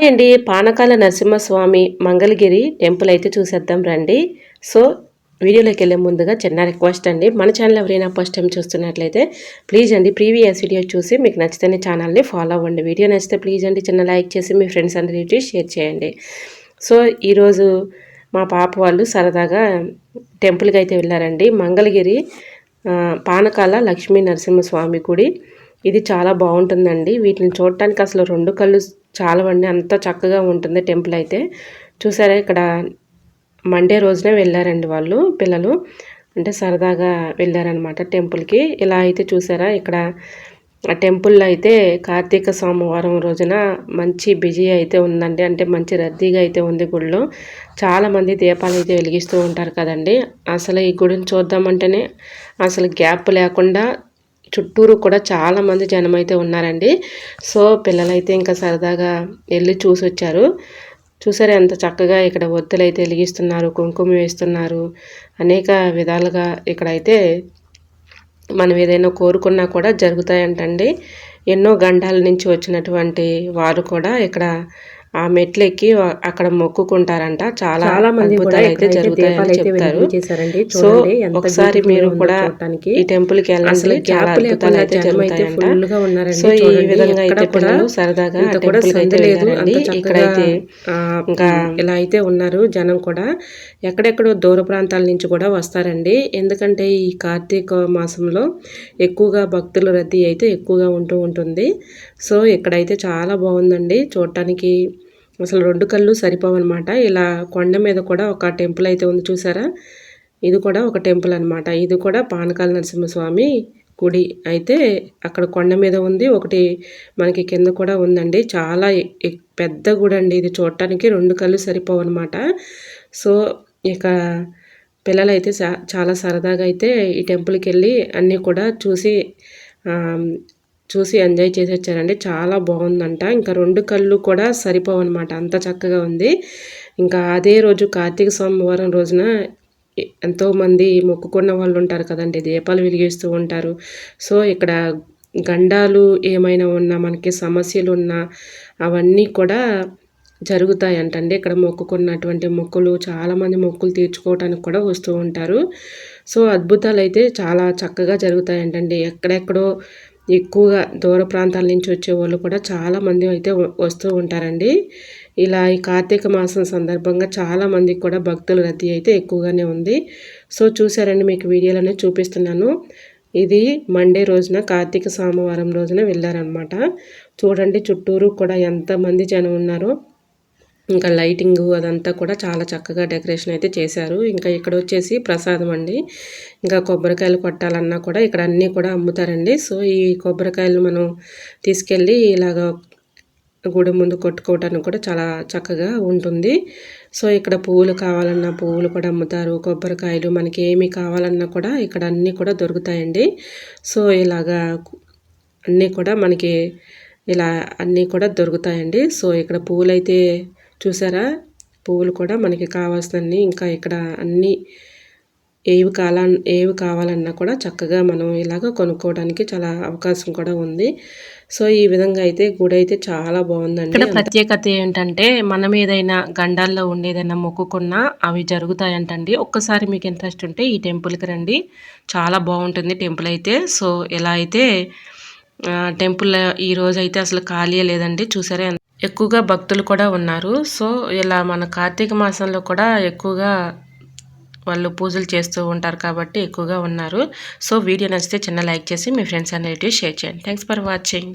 Hi అండి. Panakala Narasimhaswamy Mangalagiri temple అయితే చూసేద్దాం రండి. సో వీడియోలోకి వెళ్ళే ముందుగా చిన్న రిక్వెస్ట్ అండి. మన ఛానల్ ఎవరైనా ఫస్ట్ టైం చూస్తున్నట్లయితే ప్లీజ్ అండి ప్రీవియస్ వీడియో చూసి మీకు నచ్చితేనే ఛానల్ని ఫాలో అవ్వండి. వీడియో నచ్చితే ప్లీజ్ అండి చిన్న లైక్ చేసి మీ ఫ్రెండ్స్ అందరికీ షేర్ చేయండి. సో ఈరోజు మా పాప వాళ్ళు సరదాగా టెంపుల్కి అయితే వెళ్ళారండి. మంగళగిరి పానకాల లక్ష్మీ నరసింహస్వామి గుడి. ఇది చాలా బాగుంటుందండి. వీటిని చూడటానికి అసలు రెండు కళ్ళు చాలవండి. అంత చక్కగా ఉంటుంది టెంపుల్ అయితే. చూసారా ఇక్కడ మండే రోజునే వెళ్ళారండి వాళ్ళు పిల్లలు. అంటే సరదాగా వెళ్ళారనమాట టెంపుల్కి. ఇలా అయితే చూసారా ఇక్కడ ఆ టెంపుల్లో అయితే కార్తీక సోమవారం రోజున మంచి బిజీ అయితే ఉందండి. అంటే మంచి రద్దీగా అయితే ఉంది గుడిలో చాలామంది దీపాలు అయితే వెలిగిస్తూ ఉంటారు కదండి. అసలు ఈ గుడిని చూద్దామంటేనే అసలు గ్యాప్ లేకుండా చుట్టూరు కూడా చాలామంది జనం అయితే ఉన్నారండి. సో పిల్లలైతే ఇంకా సరదాగా వెళ్ళి చూసి వచ్చారు చూసారా ఎంత చక్కగా ఇక్కడ ఒత్తులు అయితే వెలిగిస్తున్నారు కుంకుమ వేస్తున్నారు. అనేక విధాలుగా ఇక్కడైతే మనం ఏదైనా కోరుకున్నా కూడా జరుగుతాయంటండి. ఎన్నో గండాల నుంచి వచ్చినటువంటి వారు కూడా ఇక్కడ ఆ మెట్లు ఎక్కి అక్కడ మొక్కుకుంటారంట. చాలా మంది అయితే జరుగుతాయని చెప్తారు. సో ఒకసారి మీరు కూడా ఈ టెంపుల్కి వెళ్ళండి చాలా అద్భుతాలు అయితే జరుగుతాయంట. సో ఈ విధంగా అయితే పిల్లలు సరదాగా టెంపుల్ అయితే వెళ్ళారండి. ఇక్కడైతే ఇంకా ఇలా అయితే ఉన్నారు జనం కూడా. ఎక్కడెక్కడో దూర ప్రాంతాల నుంచి కూడా వస్తారండి. ఎందుకంటే ఈ కార్తీక మాసంలో ఎక్కువగా భక్తుల రద్దీ అయితే ఎక్కువగా ఉంటూ ఉంటుంది. సో ఇక్కడైతే చాలా బాగుందండి. చూడటానికి అసలు రెండు కళ్ళు సరిపోవన్నమాట. ఇలా కొండ మీద కూడా ఒక టెంపుల్ అయితే ఉంది చూసారా? ఇది కూడా ఒక టెంపుల్ అనమాట ఇది కూడా పానకాల నరసింహస్వామి గుడి. అయితే అక్కడ కొండ మీద ఉంది. ఒకటి మనకి కింద కూడా ఉందండి. చాలా పెద్ద గుడి అండి ఇది. చూడటానికి రెండు కళ్ళు సరిపోవన్నమాట. సో ఇక పిల్లలు అయితే చాలా సరదాగా అయితే ఈ టెంపుల్కి వెళ్ళి అన్నీ కూడా చూసి చూసి ఎంజాయ్ చేసి వచ్చారండి. చాలా బాగుందంట. ఇంకా రెండు కళ్ళు కూడా సరిపోవన్నమాట. అంత చక్కగా ఉంది. ఇంకా అదే రోజు కార్తీక సోమవారం రోజున ఎంతోమంది మొక్కుకున్న వాళ్ళు ఉంటారు కదండి. దీపాలు వెలిగిస్తూ ఉంటారు. సో ఇక్కడ గండాలు ఏమైనా ఉన్నా మనకి సమస్యలు ఉన్నా అవన్నీ కూడా జరుగుతాయంటండి. ఇక్కడ మొక్కుకున్నటువంటి మొక్కులు చాలామంది మొక్కులు తీర్చుకోవడానికి కూడా వస్తూ ఉంటారు. సో అద్భుతాలు అయితే చాలా చక్కగా జరుగుతాయంటండి. ఎక్కడెక్కడో ఎక్కువగా దూర ప్రాంతాల నుంచి వచ్చే వాళ్ళు కూడా చాలామంది అయితే వస్తూ ఉంటారండి. ఇలా ఈ కార్తీక మాసం సందర్భంగా చాలామందికి కూడా భక్తుల రద్దీ అయితే ఎక్కువగానే ఉంది. సో చూసారండి మీకు వీడియోలోనే చూపిస్తున్నాను. ఇది మండే రోజున కార్తీక సోమవారం రోజున వెళ్ళారనమాట చూడండి చుట్టూరు కూడా ఎంతమంది జనం ఉన్నారో. ఇంకా లైటింగ్ అదంతా కూడా చాలా చక్కగా డెకరేషన్ అయితే చేశారు. ఇంకా ఇక్కడ వచ్చేసి ప్రసాదం అండి. ఇంకా కొబ్బరికాయలు కొట్టాలన్నా కూడా ఇక్కడ అన్నీ కూడా అమ్ముతారండి. సో ఈ కొబ్బరికాయలు మనం తీసుకెళ్ళి ఇలాగ గుడి ముందు కొట్టుకోవటానికి కూడా చాలా చక్కగా ఉంటుంది. సో ఇక్కడ పువ్వులు కావాలన్నా పువ్వులు కూడా అమ్ముతారు. కొబ్బరికాయలు మనకి ఏమి కావాలన్నా కూడా ఇక్కడ అన్నీ కూడా దొరుకుతాయండి. సో ఇలాగా అన్నీ కూడా మనకి ఇలా అన్నీ కూడా దొరుకుతాయండి. సో ఇక్కడ పువ్వులు అయితే చూసారా? పువ్వులు కూడా మనకి కావాల్సినన్ని ఇంకా ఇక్కడ అన్నీ ఏవి కాల ఏవి కావాలన్నా కూడా చక్కగా మనం ఇలాగ కొనుక్కోవడానికి చాలా అవకాశం కూడా ఉంది. సో ఈ విధంగా అయితే గుడి అయితే చాలా బాగుందండి. ఇక్కడ ప్రత్యేకత ఏంటంటే మనం ఏదైనా గండాల్లో ఉండేదైనా మొక్కుకున్నా అవి జరుగుతాయంటండి. ఒక్కసారి మీకు ఇంట్రెస్ట్ ఉంటే ఈ టెంపుల్కి రండి. చాలా బాగుంటుంది టెంపుల్ అయితే. సో ఎలా అయితే టెంపుల్ ఈ రోజు అయితే అసలు ఖాళీ లేదండి. చూసారా ఎక్కువగా భక్తులు కూడా ఉన్నారు. సో ఇలా మన కార్తీక మాసంలో కూడా ఎక్కువగా వాళ్ళు పూజలు చేస్తూ ఉంటారు కాబట్టి ఎక్కువగా ఉన్నారు. సో వీడియో నచ్చితే చిన్న లైక్ చేసి మీ ఫ్రెండ్స్ అండ్ రిలేటివ్స్ షేర్ చేయండి. Thanks for watching